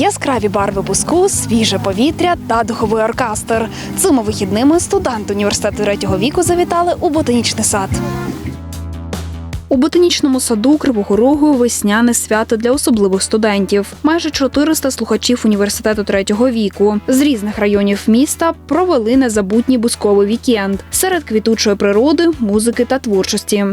Яскраві барви буску, свіже повітря та духовий оркестр. Цими вихідними студенти університету третього віку завітали у ботанічний сад. У ботанічному саду Кривого Рогу весняне свято для особливих студентів. Майже 400 слухачів університету третього віку з різних районів міста провели незабутній бусковий вікенд серед квітучої природи, музики та творчості.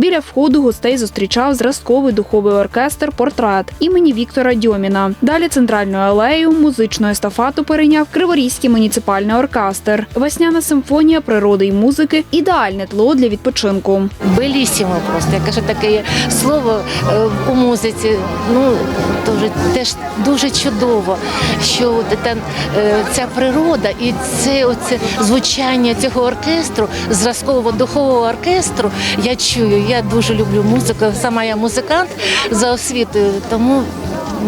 Біля входу гостей зустрічав зразковий духовий оркестр Портрет імені Віктора Дьоміна. Далі центральною алею музичну естафату перейняв Криворізький муніципальний оркестр. Весняна симфонія природи і музики ідеальне тло для відпочинку. Белісімо просто. Я кажу таке слово е, у музиці. Ну дуже теж дуже чудово, що та, е, ця природа і це оце звучання цього оркестру, зразкового духового оркестру. Я чую. Я дуже люблю музику. Сама я музикант за освітою, тому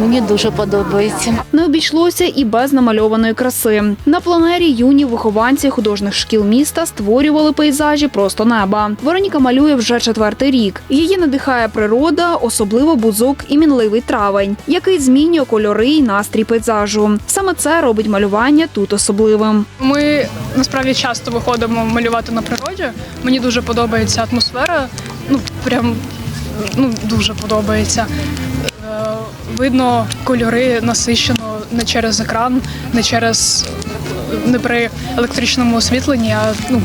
мені дуже подобається. Не обійшлося і без намальованої краси. На планері юні вихованці художніх шкіл міста створювали пейзажі просто неба. Вероніка малює вже четвертий рік. Її надихає природа, особливо бузок і мінливий травень, який змінює кольори і настрій пейзажу. Саме це робить малювання тут особливим. Ми насправді часто виходимо малювати на природі. Мені дуже подобається атмосфера. Ну прям ну дуже подобається. Видно кольори насищено не через екран, не через не при електричному освітленні, а ну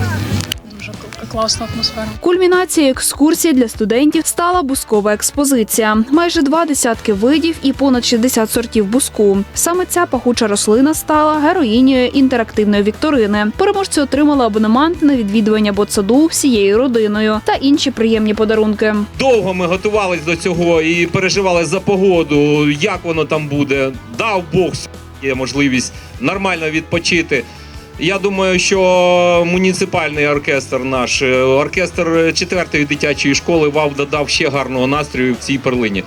класна атмосфера. Кульмінацією екскурсії для студентів стала бускова експозиція. Майже два десятки видів і понад 60 сортів буску. Саме ця пахуча рослина стала героїнею інтерактивної вікторини. Переможці отримали абонемент на відвідування ботсаду всією родиною та інші приємні подарунки. Довго ми готувалися до цього і переживали за погоду, як воно там буде. Дав Бог є можливість нормально відпочити. Я думаю, що муніципальний оркестр наш, е, оркестр 4-ї дитячої школи ВАВ додав ще гарного настрою в цій перлині.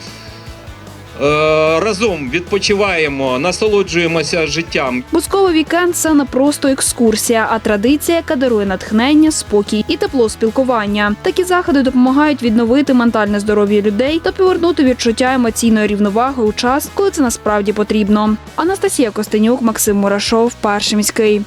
Е, Разом відпочиваємо, насолоджуємося життям. Бусковий вікенд це не просто екскурсія, а традиція, яка дарує натхнення, спокій і тепло спілкування. Такі заходи допомагають відновити ментальне здоров'я людей та повернути відчуття емоційної рівноваги у час, коли це насправді потрібно. Анастасія Костенюк, Максим Мурашов, перший міський.